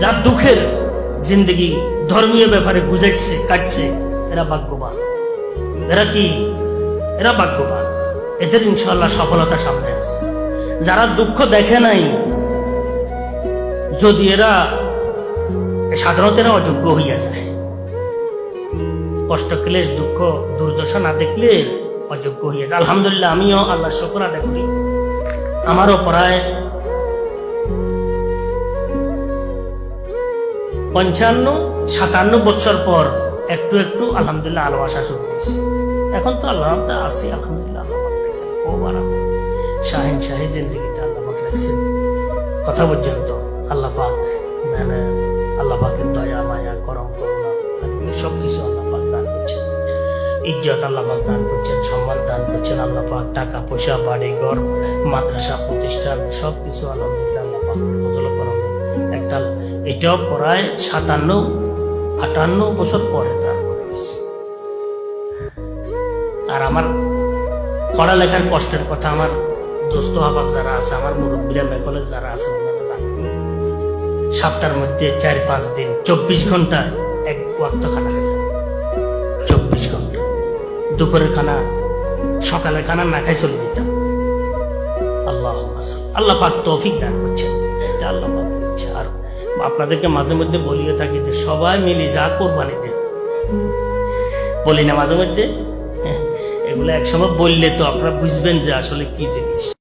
যার দুঃখের জিন্দগি ধর্মীয় ব্যাপারে বুঝাইছে কাটছে, এরা ভাগ্যবান। এরা কি? এরা ভাগ্যবান। এদের ইনশাল্লাহ সফলতা সামনে আছে। যারা দুঃখ দেখে নাই, যদি এরা সাধারণত এরা অযোগ্য হইয়া যায়। কষ্ট ক্লেশ দুঃখ, দুর্দশা না দেখলে অযোগ্য হইয়া যায়। আলহামদুলিল্লাহ, আমিও আল্লাহ শুকর আদায় করি। আমারও প্রায় পঞ্চান্ন, সাতান্ন বছর পর একটু একটু আলহামদুলিল্লাহ আলো আসা শুরু হয়েছে। এখন তো আল্লাহ আছি, আলহামদুলিল্লাহ ও শাহিন শাহী জিন্দগিটা আল্লাহ রাখছেন কথা পর্যন্ত আল্লাহ পাক মানে আল্লাহ পাকের দয়া, মায়া, করম, করুণা সব কিছু আল্লাহ পাক দান করছেন। ইজ্জত আল্লাহ পাক দান করছেন, সম্মান দান করছেন আল্লাহ পাক। টাকা, পয়সা, বাড়ি, ঘর, মাদ্রাসা, প্রতিষ্ঠান সব কিছু আলহামদুলিল্লাহ আল্লাহ পাক করম এটাও প্রায় সাতান্ন, আটান্ন বছর পরে গেছে আর আমার পড়ালেখার কষ্টের কথা আমার দোস্ত আবাব যারা আছে, আমার মুরব্বীরা মেকলে যারা আছে জানে সপ্তাহের মধ্যে চার, পাঁচ দিন, চব্বিশ ঘণ্টা এক ওয়াক্ত খানা চব্বিশ ঘণ্টা। দুপুরের খানা, সকালের খানা না খাই চলে দিতাম আল্লাহ আল্লাহ পাক তৌফিক দান করছেন। এটা আল্লাহ পাক আর আপনাদেরকে মাঝে মধ্যে বলিয়ে থাকি যে সবাই মিলে যা কোরবানি দেন। বলি না মাঝে মধ্যে? হ্যাঁ, এগুলো একসময় বললে তো আপনারা বুঝবেন যে আসলে কি জিনিস।